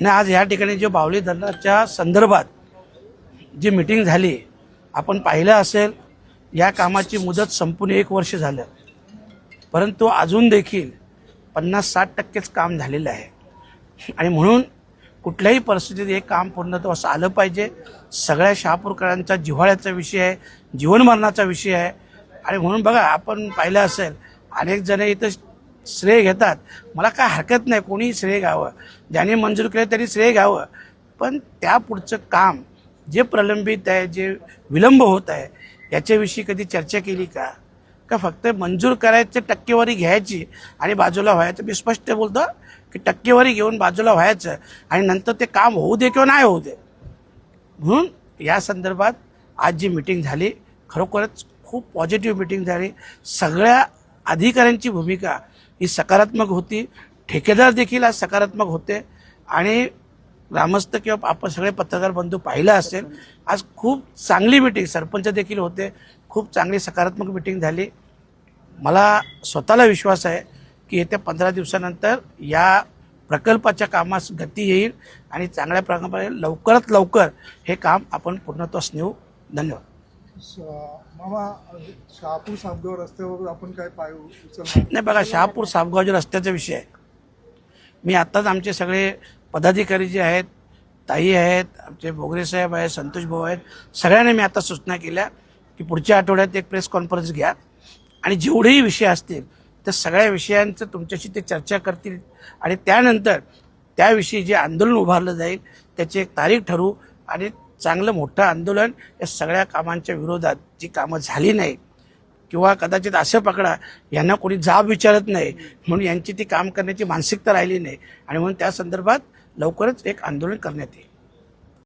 आणि आज या ठिकाणी जे बावली धरणाच्या संदर्भात जी मिटिंग झाली आपण पाहिलं असेल या कामाची मुदत संपून एक वर्ष झालं. परंतु अजून देखील पन्नास साठ टक्केच काम झालेलं आहे. आणि म्हणून कुठल्याही परिस्थितीत हे काम पूर्णत्वास आलं पाहिजे. सगळ्या शहापूरकरांचा जिव्हाळ्याचा विषय आहे जीवनमरणाचा विषय आहे. आणि म्हणून बघा आपण पाहिलं असेल अनेक जण इथं श्रेय घेतात. मला काय हरकत नाही कोणीही श्रेय घ्यावं. ज्याने मंजूर केलं त्यांनी श्रेय घ्यावं. पण त्या पुढचं काम जे प्रलंबित आहे जे विलंब होत आहे याच्याविषयी कधी चर्चा केली का? का फक्त मंजूर करायचं टक्केवारी घ्यायची आणि बाजूला व्हायचं? मी स्पष्ट बोलतो की टक्केवारी घेऊन बाजूला व्हायचं आणि नंतर ते काम होऊ दे किंवा नाही होऊ दे. म्हणून या संदर्भात आज जी मिटिंग झाली खरोखरच खूप पॉझिटिव्ह मिटिंग झाली. सगळ्या अधिकाऱ्यांची भूमिका ही सकारात्मक होती. ठेकेदार देखील आज सकारात्मक होते. आणि ग्रामस्थ किंवा आपण सगळे पत्रकार बंधू पाहिलं असेल आज खूप चांगली मिटिंग सरपंच देखील होते. खूप चांगली सकारात्मक मिटिंग झाली. मला स्वतःला विश्वास आहे की येत्या पंधरा दिवसानंतर या प्रकल्पाच्या कामास गती येईल आणि चांगल्या प्रकारे लवकरात लवकर हे काम आपण पूर्णत्वास नेऊ. धन्यवाद. मामा शहापूर सापगाव रस्त्यावर आपण काय पाय नाही बघा शहापूर सापगावच्या रस्त्याचा विषय आहे. मी आत्ताच आमचे सगळे पदाधिकारी जे आहेत ताई आहेत आमचे भोगरे साहेब आहेत संतोष भाऊ आहेत सगळ्यांना मी आता सूचना केल्या की पुढच्या आठवड्यात एक प्रेस कॉन्फरन्स घ्या. आणि जेवढेही विषय असतील त्या सगळ्या विषयांचं तुमच्याशी ते चर्चा करतील. आणि त्यानंतर त्याविषयी जे आंदोलन उभारलं जाईल त्याची एक तारीख ठरवू. आणि चांगलं मोठं आंदोलन या सगळ्या कामांच्या विरोधात जी कामं झाली नाही किंवा कदाचित असं पकडा यांना कोणी जाब विचारत नाही म्हणून यांची ती काम करण्याची मानसिकता राहिली नाही. आणि म्हणून त्या संदर्भात लवकरच एक आंदोलन करण्यात येईल.